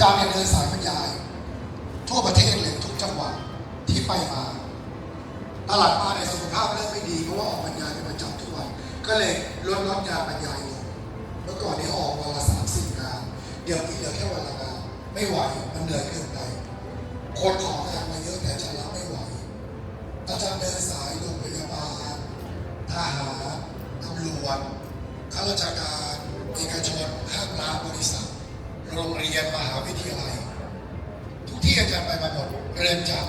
จารย์เนี่ยเดินสายบรรยาย ทั่วประเทศเลยทุกจังหวัดที่ไปมา ตลาดมาในสุขภาพเริ่มไม่ดีเพราะว่าออกบรรยายเป็นประจำทุกวัน ก็เลยลดลดยาบรรยายลงเมื่อก่อนนี้ออกวันละสามสิบงาน เดี๋ยวนี้เหลือแค่วันละงานไม่ไหวมันเหนื่อยเกินไปคนของอาจารย์มาเยอะแต่จารย์รับไม่ไหวอาจารย์เดินสายโรงพยาบาลทหารตำรวจข้าราชการเอกชน โรงเรียนมหาวิทยาลัย ทุกที่อาจารย์ไปมาหมดเรียนจำ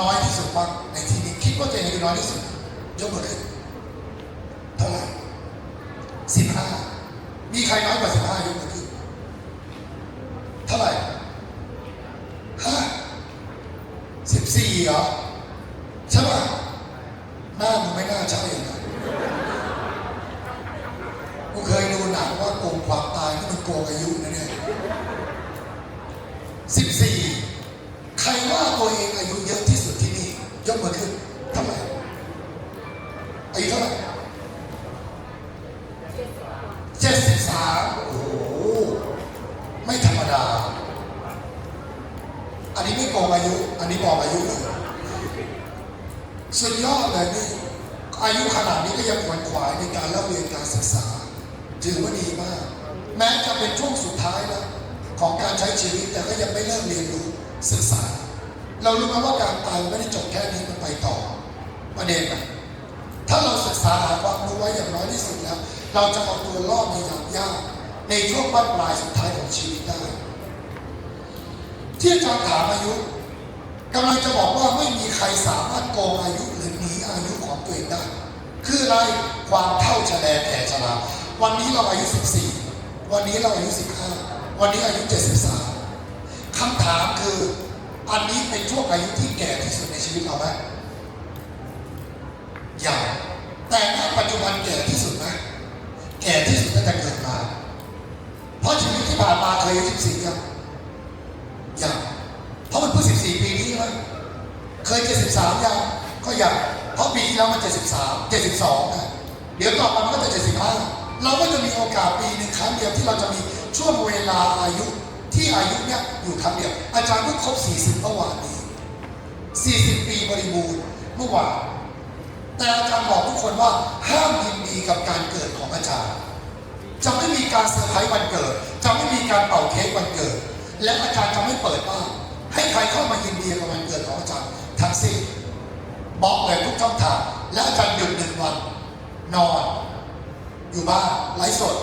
น้อยที่สุดบ้างในที่นี้คิดว่าตัวเอยู่น้อยที่สุดยกมือขึ้นเท่าไหร่สิบห้ามีใครน้อยกว่าสิบห้ายกมือขึ้นเท่าไหร่ห้าสิบสี่เหรอใช่ป่ะหน้ามึงไม่น่าใช่นะกูเคยดูหนังว่าโกงความตายนี่มัน โกงอายุนะเนี่ยสิบสี่ใครว่าตัวเองอายุเยอะที่สุดที่นี่ ยกมือขึ้นเท่าไหร่อายุเท่าไหร่เจ็ดสิบสามโอ้โห ไม่ธรรมดา อันนี้ไม่โกงอายุ อันนี้บอกอายุเลยสุดยอดเลยนี่ อายุขนาดนี้ก็ยังขวนขวายในการเล่าเรียนการศึกษา ถือว่าดีมาก แม้จะเป็นช่วงสุดท้ายแล้ว ของการใช้ชีวิตแต่ก็ยังไม่เริ่มเรียนรู้ศึกษา เรารู้ไหมว่าการตายไม่ได้จบแค่นี้มันไปต่อประเด็นไหมถ้าเราศึกษาหาความรู้ไว้อย่างน้อยที่สุดแล้ว เราจะเอาตัวรอดในยามยากในช่วงบั้นปลายสุดท้ายของชีวิตได้ ที่อาจารย์ถามอายุกำลังจะบอกว่าไม่มีใครสามารถโกงอายุหรือหนีอายุของตัวเองได้ คืออะไรความเท่าชะแลแก่ชราวันนี้เราอายุ 14 วันนี้เราอายุ 15 วันนี้อายุ 73 คำถามคือ อันนี้เป็นช่วงอายุที่แก่ที่สุดในชีวิตเราไหมอย่าแต่ณปัจจุบันแก่ที่สุดไหมแก่ที่สุดตั้งแต่เกิดมา เพราะชีวิตที่ผ่านมาเคยอายุ14ยังยังเพราะมันเพิ่ง14 ปีนี้ใช่ไหมเคย 73ยังก็ยังเพราะปีที่แล้วมัน 73 72นะเดี๋ยวต่อไปมันก็จะ 75 เราก็จะมีโอกาสปีหนึ่งครั้งเดียวที่เราจะมี ช่วงเวลาอายุที่อายุเนี่ยอยู่ครั้งเดียว อาจารย์เพิ่งครบ 40เมื่อวานนี้ 40 ปีบริบูรณ์เมื่อวานแต่อาจารย์บอกทุกคนว่าห้ามยินดีกับการเกิดของอาจารย์ จะไม่มีการเซอร์ไพรส์วันเกิด จะไม่มีการเป่าเค้กวันเกิด และอาจารย์จะไม่เปิดบ้านให้ใครเข้ามายินดีกับวันเกิดของอาจารย์ทั้งสิ้นบล็อกเลยทุกช่องทางและอาจารย์หยุดหนึ่งวัน นอน อยู่บ้านไลฟ์สด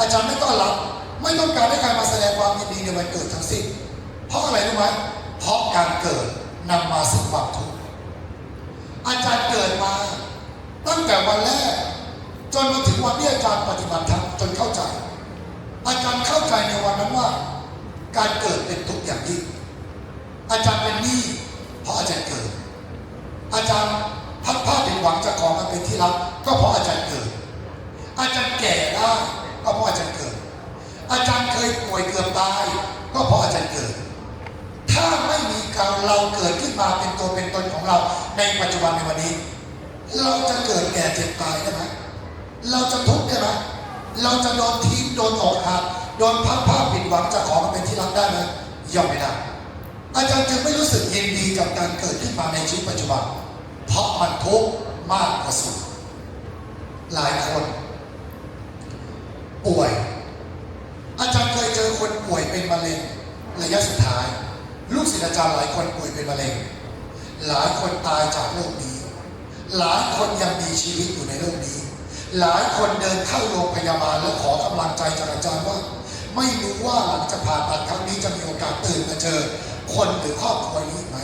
อาจารย์ไม่ต้อนรับ ไม่ต้องการให้ใครมาแสดงความยินดีในวันเกิดทั้งสิ้น เพราะอะไรรู้ไหมเพราะการเกิดนำมาซึ่งความทุกข์อาจารย์เกิดมา ตั้งแต่วันแรก จนมาถึงวันที่อาจารย์ปฏิบัติธรรมจนเข้าใจ อาจารย์เข้าใจในวันนั้นว่า การเกิดเป็นทุกข์อย่างยิ่งอาจารย์เป็นหนี้เพราะอาจารย์เกิด อาจารย์พัดผ้าเป็นหวังจะขอมาเป็นที่รักก็เพราะอาจารย์เกิด อาจารย์แก่ได้ก็เพราะอาจารย์ อาจารย์เคยป่วยเกือบตาย ก็เพราะอาจารย์เกิด ถ้าไม่มีการเราเกิดขึ้นมาเป็นตัวเป็นตนของเรา ในปัจจุบันในวันนี้ เราจะเกิดแก่เจ็บตายได้ไหมเราจะทุกข์ได้ไหมเราจะโดนทิ้งโดนอกหักโดนพัดผ้าปิดหวังจะขอมาเป็นที่รักได้ไหมย่อมไม่ได้อาจารย์จึงไม่รู้สึกยินดีกับการเกิดขึ้นมาในชีวิตปัจจุบัน เพราะมันทุกข์มากกว่าสุขหลายคน ป่วย อาจารย์เคยเจอคนป่วย เป็นมะเร็งระยะสุดท้าย ลูกศิษย์อาจารย์หลายคนป่วยเป็นมะเร็ง หลายคนตายจากโรคนี้ หลายคนยังมีชีวิตอยู่ในโลกนี้ หลายคนเดินเข้าโรงพยาบาลแล้วขอกำลังใจจากอาจารย์ว่า ไม่รู้ว่าหลังจากผ่าตัดครั้งนี้จะมีโอกาสตื่นมาเจอ คนหรือครอบครัวนี้ไหม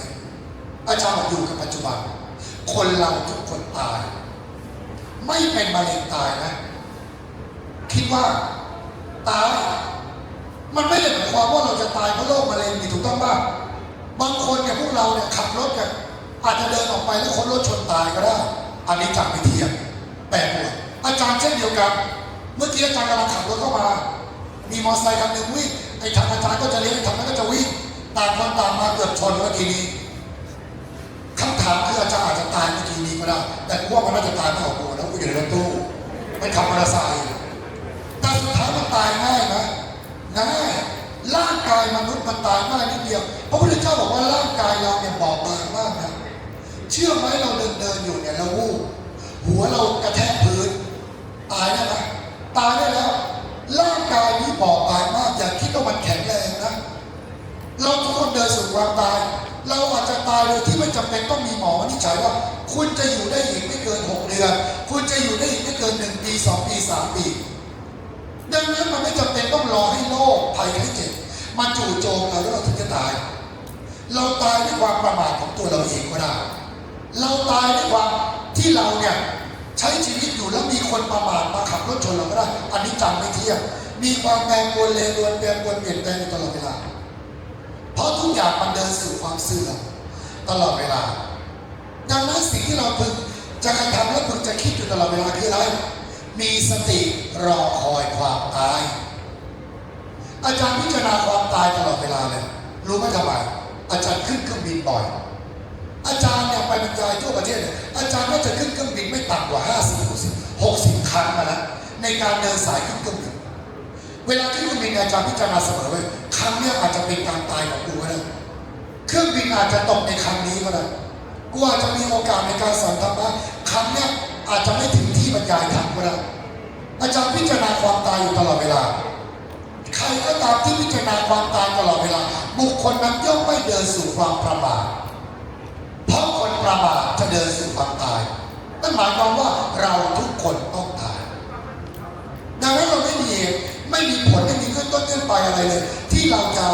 อาจารย์บอกอยู่กับปัจจุบัน คนเราทุกคนตาย ไม่เป็นมะเร็งตายนะคิดว่าตาย มันไม่ได้หมายความว่าเราจะตายเพราะโรคมะเร็งนี่ถูกต้องป่ะบางคนเนี่ยพวกเราเนี่ยขับรถเนี่ยอาจจะเดินออกไปแล้วคนรถชนตายก็ได้ อันนี้จับไปเทียบแปลกหมดอาจารย์เช่นเดียวกัน เมื่อกี้อาจารย์กำลังขับรถเข้ามา มีมอเตอร์ไซค์คันหนึ่งวิ่งไอ้ทางอาจารย์ก็จะเลี้ยวไอ้ทางนั้นก็จะวิ่งต่างคนต่างมาเกือบชนเมื่อกี้นี้คำถามคืออาจารย์อาจจะตายเมื่อกี้นี้ก็ได้ แต่กูว่ามันน่าจะตายไม่ออกกูแล้วกูอยู่ในรถตู้ไม่ขับมอเตอร์ไซค์แต่สุดท้ายมันตายง่ายนะ ง่ายร่างกายมนุษย์มันตายง่ายนิดเดียวพระพุทธเจ้าบอกว่าร่างกายเราเนี่ยบอบบางมากนะเชื่อไหมเราเดินเดินอยู่เนี่ยเราวูบหัวเรากระแทกพื้นตายได้ไหมตายได้แล้วร่างกายนี้บอบบางมากอย่าคิดว่ามันแข็งแรงนะเราทุกคนเดินสู่ความตาย เราอาจจะตายโดยที่ไม่จำเป็นต้องมีหมอวินิจฉัยว่า คุณจะอยู่ได้อีกไม่เกินหกเดือน คุณจะอยู่ได้อีกไม่เกินหนึ่งปีสองปีสามปี งนั้นมันไม่จำเป็นต้องรอให้โรคภัยไข้เจ็บมาจู่โจมเราแล้วเราถึงจะตาย เราตายด้วยความประมาทของตัวเราเองก็ได้ เราตายด้วยความที่เราเนี่ยใช้ชีวิตอยู่แล้วมีคนประมาทมาขับรถชนเราก็ได้ อันนี้จำไม่เที่ยงมีความแปรปรวนเลวรวนแปรปรวนเปลี่ยนแปลงอยู่ตลอดเวลา เพราะทุกอย่างมันเดินสู่ความเสื่อมตลอดเวลา ดังนั้นสิ่งที่เราพึงจะกระทำและพึงจะคิดอยู่ตลอดเวลาคืออะไร มีสติรอคอยความตาย อาจารย์พิจารณาความตายตลอดเวลาเลย รู้ไหมทำไมอาจารย์ขึ้นเครื่องบินบ่อย อาจารย์เนี่ยไปบรรยายทั่วประเทศเนี่ยอาจารย์ก็จะขึ้นเครื่องบินไม่ต่ำกว่า 50 60 60 ครั้งมาแล้วในการเดินสายขึ้นเครื่องบิน เวลาที่คุณบินอาจารย์พิจารณาเสมอไว้ครั้งเนี้ยอาจจะเป็นการตายของกูก็ได้เครื่องบินอาจจะตกในครั้งนี้ก็ได้กูอาจจะมีโอกาสในการสอนธรรมะครั้งเนี้ยอาจจะไม่ถึงที่บรรยาย ความตายอยู่ตลอดเวลา ใครก็ตามที่พิจารณาความตายตลอดเวลา บุคคลนั้นย่อมไม่เดินสู่ความประมาทเพราะคนประมาทจะเดินสู่ความตายนั่นหมายความว่าเราทุกคนต้องตายดังนั้นเราไม่มีเหตุไม่มีผลไม่มีขึ้นต้นขึ้นไปอะไรเลย ที่เราจะ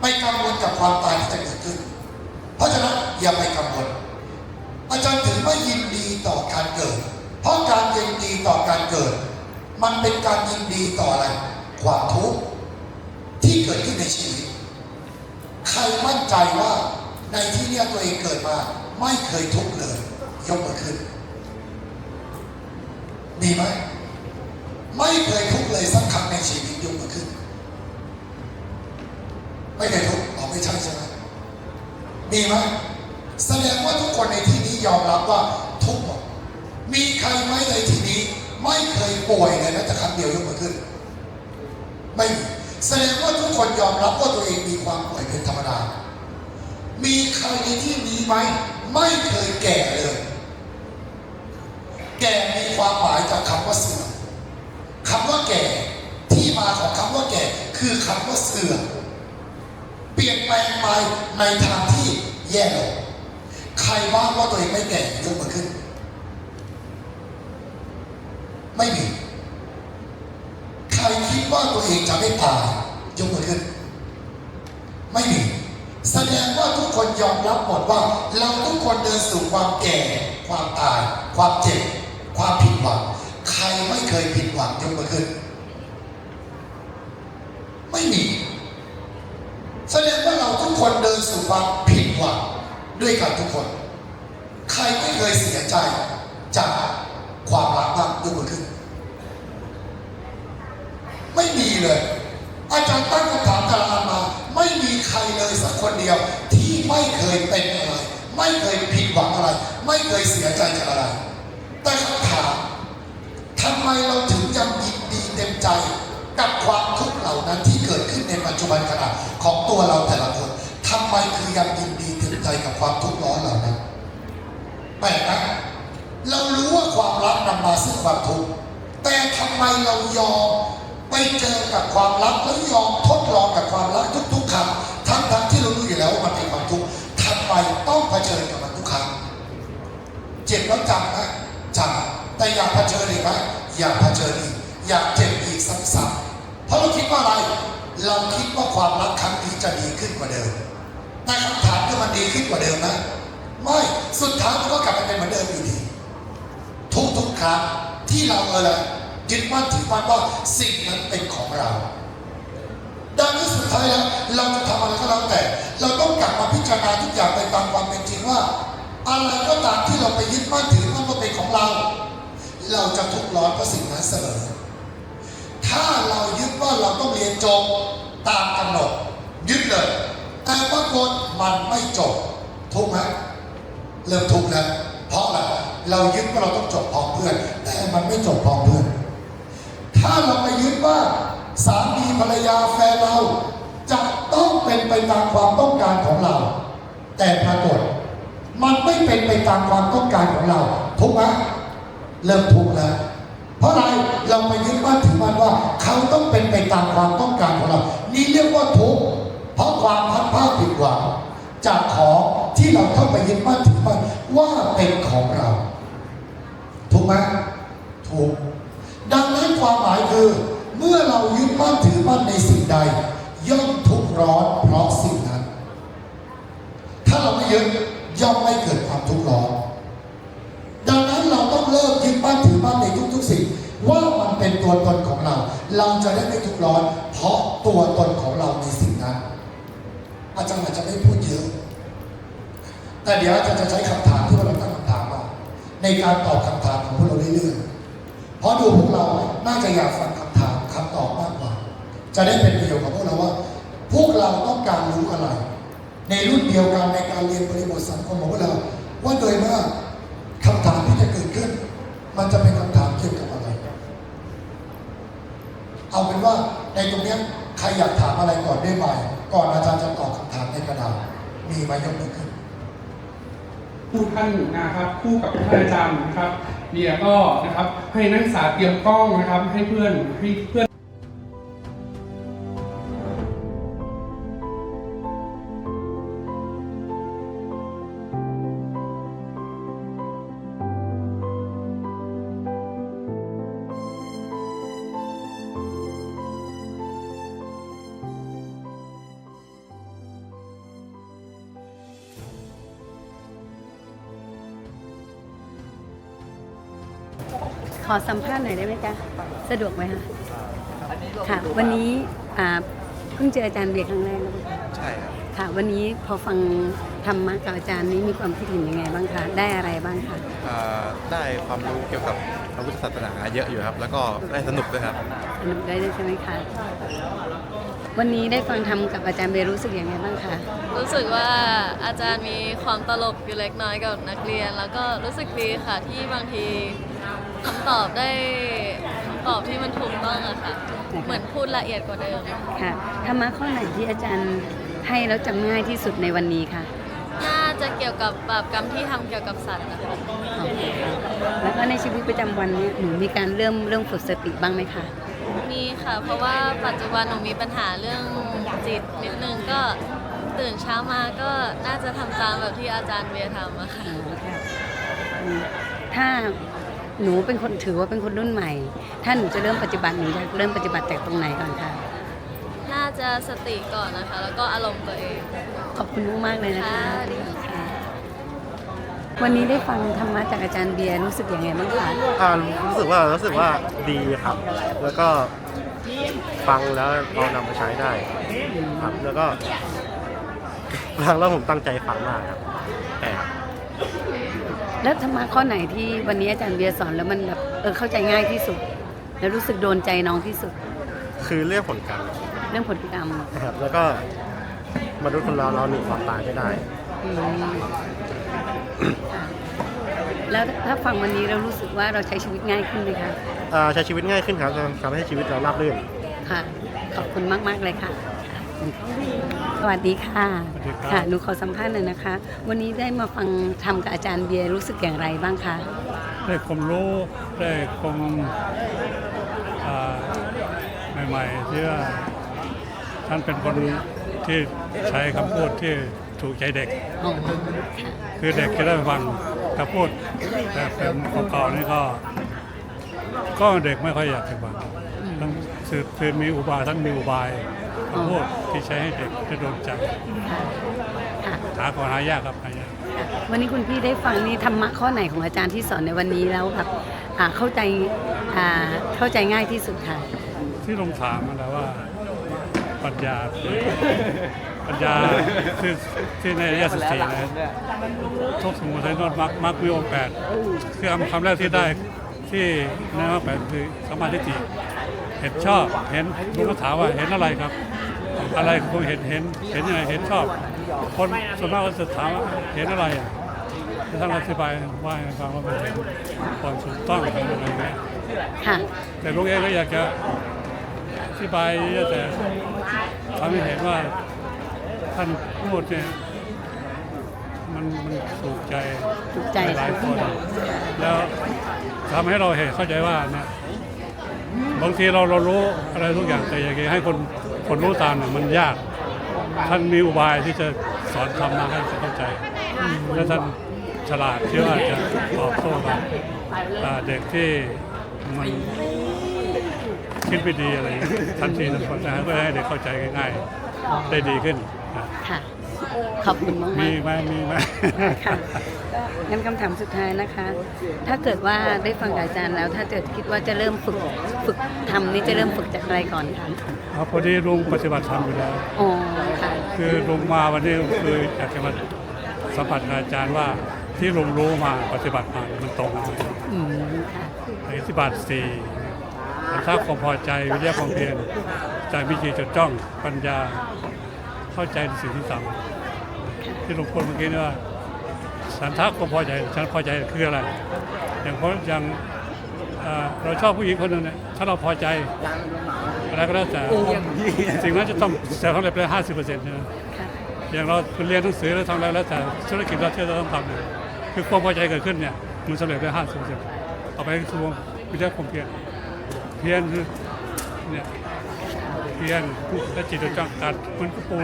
ไปกังวลกับความตายที่จะเกิดขึ้น เพราะฉะนั้นอย่าไปกังวลอาจารย์ถึงว่ายินดีต่อการเกิด เพราะการยินดีต่อการเกิด มันเป็นการยินดีต่ออะไร ความทุกข์ที่เกิดขึ้นในชีวิต ใครมั่นใจว่าในที่เนี้ยตัวเองเกิดมา ไม่เคยทุกข์เลย ยกมือขึ้น มีไหม ไม่เคยทุกข์เลยสักครั้งในชีวิตยกมือขึ้น ไม่เคยทุกข์อ๋อไม่ใช่ใช่ไหมมีไหมแสดงว่าทุกคนในที่นี้ยอมรับว่าทุกข์หมดมีใครไหมในที่นี้ ไม่เคยป่วยเลยแม้แต่ครั้งเดียวยกมือขึ้น ไม่มีแสดงว่าทุกคนยอมรับว่าตัวเองมีความป่วยเป็นธรรมดา มีใครในที่นี้ไหมไม่เคยแก่เลย แก่มีความหมายจากคำว่าเสื่อมคำว่าแก่ที่มาของคำว่าแก่ คือคำว่าเสื่อมเปลี่ยนแปลงไปในทางที่แย่ลงใครบ้างว่าตัวเองไม่แก่ยกมือขึ้น ไม่มี ใครคิดว่าตัวเองจะไม่ตายยกมือขึ้น ไม่มี แสดงว่าทุกคนยอมรับหมดว่า เราทุกคนเดินสู่ความแก่ ความตาย ความเจ็บ ความผิดหวัง ใครไม่เคยผิดหวังยกมือขึ้น ไม่มี แสดงว่าเราทุกคนเดินสู่ความผิดหวังด้วยกันทุกคน ใครไม่เคยเสียใจจากความรักบ้างยกมือขึ้น ไม่มี เลย อาจารย์ตั้งคำถามตารางมา ไม่มีใครเลยสักคนเดียว ที่ไม่เคยเป็นอะไร ไม่เคยผิดหวังอะไร ไม่เคยเสียใจจากอะไร แต่คำถามทำไมเราถึงยังยินดีเต็มใจ กับความทุกข์เหล่านั้นที่เกิดขึ้นในปัจจุบันขณะของตัวเราแต่ละคนทำไมคือยังยินดีเต็มใจกับความทุกข์ร้อนเหล่านั้นแปลกนะเรารู้ว่าความรักนำมาซึ่งความทุกข์แต่ทำไมเรายอม ไปเจอกับความรักแล้วยอมทดลองกับความรักทุกๆครั้งทั้งทั้งๆที่เรารู้อยู่แล้วว่ามันเป็นความทุกข์ทำไมต้องเผชิญกับมันทุกครั้งเจ็บแล้วจำนะจำแต่อย่าเผชิญอีกไหมอย่าเผชิญอีกอย่าเจ็บอีกซ้ำๆเพราะเราคิดว่าอะไร เราคิดว่าความรักครั้งนี้จะดีขึ้นกว่าเดิมแต่คำถามคือมันดีขึ้นกว่าเดิมนะไม่สุดท้ายมันก็กลับไปเป็นเหมือนเดิมอยู่ดี ทุกๆครั้งที่เราเอะไร ยึดมั่นถือมั่นว่าสิ่งนั้นเป็นของเรา ดังนั้นสุดท้ายแล้วเราจะทำอะไรก็แล้วแต่ เราต้องกลับมาพิจารณาทุกอย่างไปตามความเป็นจริงว่า อะไรก็ตามที่เราไปยึดมั่นถือมั่นว่าเป็นของเรา เราจะทุกข์ร้อนเพราะสิ่งนั้นเสมอถ้าเรายึดว่าเราต้องเรียนจบตามกำหนดยึดเลยแต่ปรากฏมันไม่จบทุกข์ไหมเริ่มทุกข์แล้วเพราะอะไรเรายึดว่าเราต้องจบพร้อมเพื่อน แต่มันไม่จบพร้อมเพื่อน ถ้าเราไปยึดว่าสามีภรรยาแฟนเรา จะต้องเป็นไปตามความต้องการของเรา แต่ปรากฏ มันไม่เป็นไปตามความต้องการของเรา ทุกข์ไหมเริ่มทุกข์แล้วเพราะอะไรเราไปยึดมั่นถือมั่นว่า เขาต้องเป็นไปตามความต้องการของเรา นี่เรียกว่าทุกข์เพราะความพัดภาผิดหวังจากของที่เราเข้าไปยึดมั่นถือมั่นว่าเป็นของเรา ถูกไหมถูก ความหมายคือ เมื่อเรายึดมั่นถือมั่นในสิ่งใด ย่อมทุกข์ร้อนเพราะสิ่งนั้น ถ้าเราไม่ยึดย่อมไม่เกิดความทุกข์ร้อน ดังนั้นเราต้องเลิกยึดมั่นถือมั่นในทุกๆสิ่งว่ามันเป็นตัวตนของเรา เราจะได้ไม่ทุกข์ร้อน เพราะตัวตนของเราในสิ่งนั้น อาจารย์อาจจะไม่พูดเยอะ แต่เดี๋ยวอาจารย์จะใช้คำถามที่พวกเราตั้งคำถามมาในการตอบคำถามของพวกเราเรื่อยๆ เพราะดูพวกเราน่าจะอยากฟังคำถามคำตอบมากกว่า จะได้เป็นประโยชน์กับพวกเราว่า พวกเราต้องการรู้อะไร ในรุ่นเดียวกันในการเรียนบริบทสังคมของพวกเรา ว่าโดยมากคำถามที่จะเกิดขึ้น มันจะเป็นคำถามเกี่ยวกับอะไร เอาเป็นว่าในตรงนี้ใครอยากถามอะไรก่อนได้ไหมก่อนอาจารย์จะตอบคำถามในกระดาษมีไหมยกมือขึ้นคู่ท่านนะครับ คู่กับท่านอาจารย์นะครับ เนี่ยก็นะครับให้นักศึกษาเตรียมกล้องนะครับให้เพื่อนให้เพื่อน สัมภาษณ์หน่อยได้ไหมจ๊ะ สะดวกไหมคะค่ะ วันนี้อ่าเพิ่งเจออาจารย์เบียร์ครั้งแรกนะใช่ครับค่ะ วันนี้พอฟังธรรมะกับอาจารย์นี้มีความคิดเห็นยังไงบ้างคะ ได้อะไรบ้างคะ อ่าได้ความรู้เกี่ยวกับพระพุทธศาสนาเยอะอยู่ครับ แล้วก็ได้สนุกด้วยครับ สนุกได้ด้วยใช่ไหมคะ วันนี้ได้ฟังธรรมกับอาจารย์เบียร์รู้สึกยังไงบ้างคะ รู้สึกว่าอาจารย์มีความตลกอยู่เล็กน้อยกับนักเรียน แล้วก็รู้สึกดีค่ะที่บางที คำตอบได้คำตอบที่มันถูกต้องอะค่ะ เหมือนพูดละเอียดกว่าเดิม ค่ะธรรมะข้อไหนที่อาจารย์ให้แล้วจำง่ายที่สุดในวันนี้คะน่าจะเกี่ยวกับบาปกรรมที่ทำเกี่ยวกับสัตว์นะคะโอเคค่ะแล้วก็ในชีวิตประจำวันนี้หนูมีการเริ่มเริ่มฝึกสติบ้างไหมคะมีค่ะ เพราะว่าปัจจุบันหนูมีปัญหาเรื่องจิตนิดนึงก็ตื่นเช้ามาก็น่าจะทำตามแบบที่อาจารย์เบียร์ทำอะค่ะ อ๋อค่ะอืมถ้า หนูเป็นคนถือว่าเป็นคนรุ่นใหม่ ถ้าหนูจะเริ่มปฏิบัติหนูจะเริ่มปฏิบัติจากตรงไหนก่อนคะน่าจะสติก่อนนะคะ แล้วก็อารมณ์ตัวเอง ขอบคุณมากๆเลยนะคะค่ะดีค่ะ วันนี้ได้ฟังธรรมะจากอาจารย์เบียร์รู้สึกยังไงบ้างคะอ่ารู้สึกว่ารู้สึกว่าดีครับ แล้วก็ฟังแล้วเอานำมาใช้ได้ครับ แล้วก็ฟังแล้วผมตั้งใจฟังมากครับแต่ แล้วธรรมะข้อไหนที่วันนี้อาจารย์เบียร์สอนแล้วมันแบบเออเข้าใจง่ายที่สุด แล้วรู้สึกโดนใจน้องที่สุด คือเรื่องผลกรรมเรื่องผลกรรมนะครับ แล้วก็มนุษย์คนเราเราหนีความตายไม่ได้ อืมค่ะแล้วถ้าฟังวันนี้เรารู้สึกว่าเราใช้ชีวิตง่ายขึ้นไหมคะ อ่าใช้ชีวิตง่ายขึ้นครับทำให้ชีวิตเราราบรื่น ค่ะ ขอบคุณมากมากๆเลยค่ะ สวัสดีค่ะสวัสดีครับค่ะ หนูขอสัมภาษณ์หน่อยนะคะ วันนี้ได้มาฟังทำกับอาจารย์เบียร์รู้สึกอย่างไรบ้างคะ ได้ความรู้ได้ความอ่าใหม่ๆที่ว่าท่านเป็นคนที่ใช้คำพูดที่ถูกใจเด็กอ๋อคือเด็กจะได้ฟังถ้าพูดแบบเป็นเก่าๆนี่ก็ ก็เด็กไม่ค่อยอยากจะฟังทั้งคือคือมีอุบายทั้งมีอุบาย คำพูดที่ใช้ให้เด็กได้โดนใจค่ะหาก่อนหายากครับหายากวันนี้คุณพี่ได้ฟังนี่ธรรมะข้อไหนของอาจารย์ที่สอนในวันนี้แล้วแบบอ่าเข้าใจอ่าเข้าใจง่ายที่สุดค่ะ ที่ลงถามมาแล้วว่าปัญญาปัญญาที่ที่ในอริยสัจสี่นะทุกสมุทัยนอดมักมักมีองค์แปดคือคำคำแรกที่ได้ที่ในมรรคแปดคือสมมาธิฏฐิเห็นชอบเห็นลุงก็ถามว่าเห็นอะไรครับ อะไรคือเห็นเห็นเห็นยังไงเห็นชอบ คนส่วนมากก็จะถามว่าเห็นอะไรอะท่านอธิบายว่าให้ฟังว่ามันเห็นความถูกต้องอะไรอย่างเงี้ยค่ะแต่ลุงเองก็อยากจะอธิบายแต่ทำให้เห็นว่าท่านพูดเนี่ยมันมันถูกใจถูกใจหลายๆคน แล้วทำให้เราเห็นเข้าใจว่าเนี่ยบางทีเราเรารู้อะไรทุกอย่างแต่อย่างให้คน คนรู้ตามเนี่ยมันยาก ท่านมีอุบายที่จะสอนธรรมะให้เข้าใจ และท่านฉลาดที่ว่าจะตอบโต้กับอ่าเด็กที่มันคิดไม่ดีอะไรอย่างเงี้ยทันทีทันคนนะฮะเพื่อให้เด็กเข้าใจง่ายๆ ได้ดีขึ้นอะค่ะ ขอบคุณมากมีมากไหมมีไหม ค่ะก็ งั้นคำถามสุดท้ายนะคะ ถ้าเกิดว่าได้ฟังกับอาจารย์แล้ว ถ้าเกิดคิดว่าจะเริ่มฝึกฝึกทำนี่จะเริ่มฝึกจากอะไรก่อนคะครับพอดีลุงปฏิบัติธรรมอยู่แล้วอ๋อค่ะคือลุงมาวันนี้คืออยากจะมาสัมผัสกับอาจารย์ว่าที่ลุงรู้มาปฏิบัติมามันตรงกันไหมอืมค่ะอธิบาทสี่สันทัความพอใจวิทยาความเพียรใจวิจิตรจดจ้องปัญญาเข้าใจในสิ่งที่ทำที่ลุงพูดเมื่อกี้นี่ว่า สันทัความพอใจฉันพอใจคืออะไร อย่างเพราะอย่างเราชอบผู้หญิงคนหนึ่งเนี่ยถ้าเราพอใจอะไรก็แล้วแต่สิ่งนั้นจะต้องจะต้องเร็จไปห้าสิบเปอร์เซ็นต์ใช่ไหมค่ะอย่างเราเรียนหนังสือแล้วทำอะไรแล้วแต่ธุรกิจเราที่เราต้องทำเนี่ยคือความพอใจเกิดขึ้นเนี่ยมันสำเร็จได้ห้าสิบเปอร์เซ็นต์เอาไปสู่วิทยาความเพียรเพียรคือเนี่ยเพียรและจิตจดตัดมันก็ปู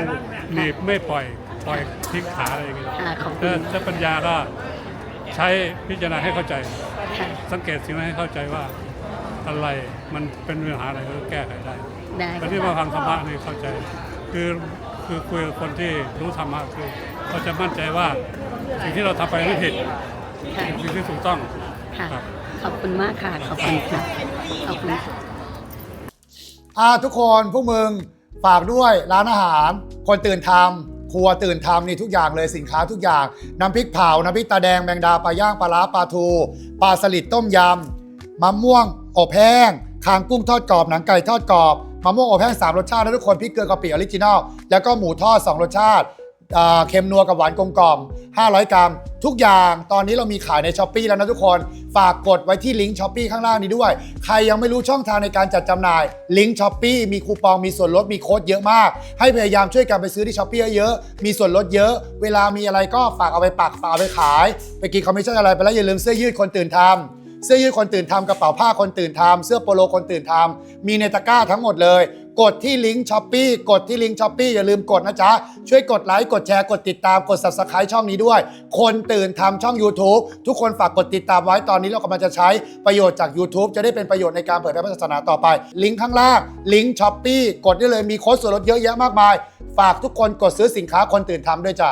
หนีบไม่ปล่อย ปล่อยทิ้งขาอะไรอย่างเงี้ยอ่าขอบคุถ้าณถ้าปัญญาก็ใช้พิจารณาให้เข้าใจ ค่ะสังเกตสิ่งนั้นให้เข้าใจว่าอะไรมันเป็นปัญหาอะไรก็แก้ไขได้ได้ตอนที่มาฟังธรรมะนี่เข้าใจ คือคือคุยกับคนที่รู้ธรรมะคือเขาจะมั่นใจว่าสิ่งที่เราทำไปไม่ผิดค่ะสิ่งที่ถูกต้องค่ะ ครับ ขอบคุณมากค่ะ ขอบคุณค่ะ ขอบคุณค่ะ อ่าทุกคนพวกมึงฝากด้วยร้านอาหาร คนตื่นทำ ครัวตื่นทำนี่ทุกอย่างเลยสินค้าทุกอย่าง น้ำพริกเผา น้ำพริกตาแดงแมงดาปลาย่างปลาล้าปลาทูปลาสลิดต้มยำมะม่วงอบแห้งคางกุ้งทอดกรอบหนังไก่ทอดกรอบมะม่วงอบแห้งสามรสชาตินะทุกคนพริกเกลือกะปิออริจินอลแล้วก็หมูทอดสองรสชาติ เค็มนัวกับหวานกลมกล่อม 500 กรัม ทุกอย่างตอนนี้เรามีขายในช้อปปีแล้วนะทุกคน ฝากกดไว้ที่ลิงก์ช้อปปีข้างล่างนี้ด้วย ใครยังไม่รู้ช่องทางในการจัดจำหน่าย ลิงก์ช้อปปีมีคูปองมีส่วนลดมีโค้ดเยอะมาก ให้พยายามช่วยกันไปซื้อที่ช้อปปีเยอะๆมีส่วนลดเยอะ เวลามีอะไรก็ฝากเอาไปปักฝากเอาไปขาย ไปกินคอมมิชชั่นอะไรไปแล้วอย่าลืมเสื้อยืดคนตื่นทำเสื้อยืดคนตื่นทำกระเป๋าผ้าคนตื่นทำเสื้อโปโลคนตื่นทำมีในตะกร้าทั้งหมดเลย กดที่ลิงก์ช้อปปีกดที่ลิงก์ช้อปปีอย่าลืมกดนะจ๊ะ ช่วยกดไลค์กดแชร์กดติดตามกด subscribe ช่องนี้ด้วย คนตื่นทำช่อง YouTube ทุกคนฝากกดติดตามไว้ตอนนี้เรากำลังจะใช้ประโยชน์จาก YouTube จะได้เป็นประโยชน์ในการเผยแพร่ศาสนาต่อไป ลิงก์ข้างล่างลิงก์ช้อปปีกดได้เลยมีโค้ดส่วนลดเยอะแยะมากมาย ฝากทุกคนกดซื้อสินค้าคนตื่นทำด้วยจ้ะ